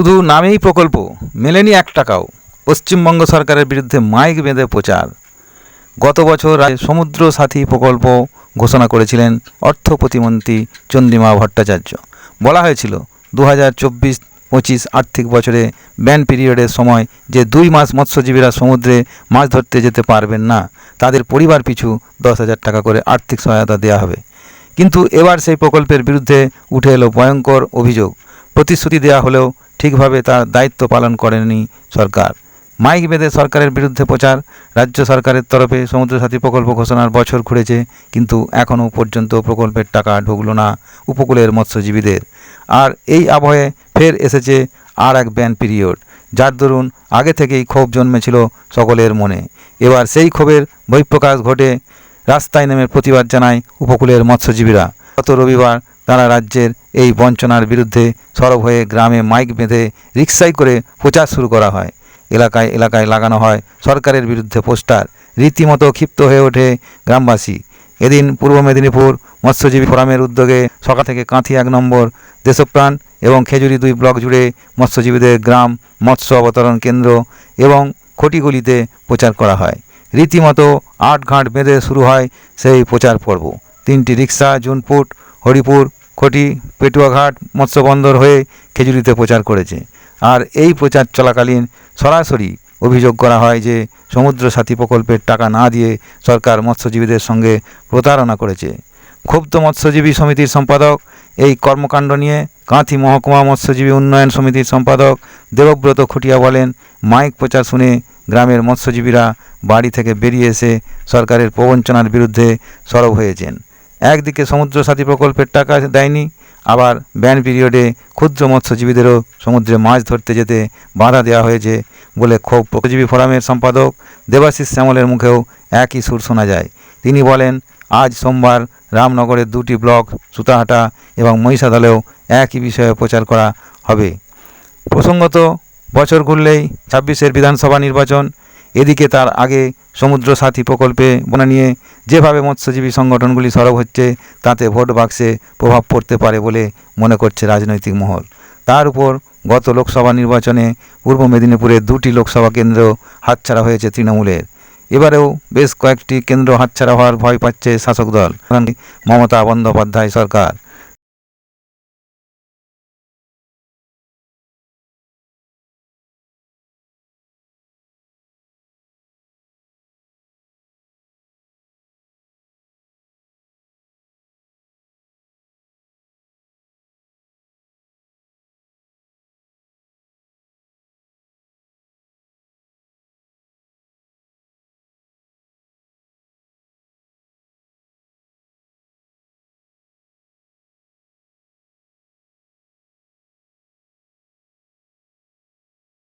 শুধু নামেই প্রকল্প, মেলেনি এক টাকাও। পশ্চিমবঙ্গ সরকারের বিরুদ্ধে মাইক বেঁধে প্রচার। গত বছর সমুদ্র সাথী প্রকল্প ঘোষণা করেছিলেন অর্থ প্রতিমন্ত্রী চন্দ্রিমা ভট্টাচার্য। বলা হয়েছিল দু হাজার চব্বিশ পঁচিশ আর্থিক বছরে ব্যান পিরিয়ডের সময় যে দুই মাস মৎস্যজীবীরা সমুদ্রে মাছ ধরতে যেতে পারবেন না, তাদের পরিবার পিছু দশ হাজার টাকা করে আর্থিক সহায়তা দেওয়া হবে। কিন্তু এবার সেই প্রকল্পের বিরুদ্ধে উঠে এলো ভয়ঙ্কর অভিযোগ। প্রতিশ্রুতি দেওয়া হলেও ঠিকভাবে তার দায়িত্ব পালন করেনি সরকার। মাইক বেঁধে সরকারের বিরুদ্ধে প্রচার, রাজ্য সরকারের তরফে সমুদ্রসাথী প্রকল্প ঘোষণার বছর ঘুরেছে, কিন্তু এখনও পর্যন্ত প্রকল্পের টাকা ঢুকলো না উপকূলের মৎস্যজীবীদের। আর এই আবহে ফের এসেছে আর এক ব্যান পিরিয়ড, যার দরুন আগে থেকেই ক্ষোভ জন্মেছিল সকলের মনে। এবার সেই ক্ষোভের বহিঃপ্রকাশ ঘটে রাস্তায় নেমে প্রতিবাদ জানায় উপকূলের মৎস্যজীবীরা। গত রবিবার তারা রাজ্যের এই বঞ্চনার বিরুদ্ধে সরব হয়ে গ্রামে মাইক বেঁধে রিক্সায় করে প্রচার শুরু করা হয়। এলাকায় এলাকায় লাগানো হয় সরকারের বিরুদ্ধে পোস্টার। রীতিমতো ক্ষিপ্ত হয়ে ওঠে গ্রামবাসী। এদিন পূর্ব মেদিনীপুর মৎস্যজীবী ফোরামের উদ্যোগে সকাল থেকে কাঁথি এক নম্বর, দেশপ্রাণ এবং খেজুরি দুই ব্লক জুড়ে মৎস্যজীবীদের গ্রাম মৎস্য অবতরণ কেন্দ্র এবং খটিগুলিতে প্রচার করা হয়। রীতিমতো আট ঘাট বেঁধে শুরু হয় সেই প্রচার পর্ব। তিনটি রিক্সা জুনপুট, হরিপুর খটি, পেটুয়াঘাট, মৎস্যবন্দর হয়ে খেজুরিতে প্রচার করেছে। আর এই প্রচার চলাকালীন সরাসরি অভিযোগ করা হয় যে সমুদ্র সাথী প্রকল্পের টাকা না দিয়ে সরকার মৎস্যজীবীদের সঙ্গে প্রতারণা করেছে। ক্ষুব্ধ মৎস্যজীবী সমিতির সম্পাদক, এই কর্মকাণ্ড নিয়ে কাঁথি মহকুমা মৎস্যজীবী উন্নয়ন সমিতির সম্পাদক দেবব্রত খুটিয়া বলেন, মাইক প্রচার শুনে গ্রামের মৎস্যজীবীরা বাড়ি থেকে বেরিয়ে এসে সরকারের প্রবঞ্চনার বিরুদ্ধে সরব হয়েছেন। একদিকে সমুদ্র সাথী প্রকল্পের টাকা দেয়নি, আবার ব্যান পিরিয়ডে ক্ষুদ্র মৎস্যজীবীদেরও সমুদ্রে মাছ ধরতে যেতে বাধা দেওয়া হয়েছে বলে ক্ষোভ প্রকজীবী ফোরামের সম্পাদক দেবাশিস শ্যামলের মুখেও একই সুর শোনা যায়। তিনি বলেন, আজ সোমবার রামনগরের দুটি ব্লক, সুতাহাটা এবং মহিষাদলেও একই বিষয়ে প্রচার করা হবে। প্রসঙ্গত, বছর ঘুরলেই ছাব্বিশের বিধানসভা নির্বাচন এদিকে তার আগে সমুদ্র সাথী প্রকল্পে বনা নিয়ে যেভাবে মৎস্যজীবী সংগঠনগুলি সরব হচ্ছে, তাতে ভোট বাক্সে প্রভাব পড়তে পারে বলে মনে করছে রাজনৈতিক মহল। তার উপর গত লোকসভা নির্বাচনে পূর্ব মেদিনীপুরের দুটি লোকসভা কেন্দ্র হাতছাড়া হয়েছে তৃণমূলের। এবারেও বেশ কয়েকটি কেন্দ্র হাতছাড়া হওয়ার ভয় পাচ্ছে শাসক দল, মমতা বন্দ্যোপাধ্যায় সরকার।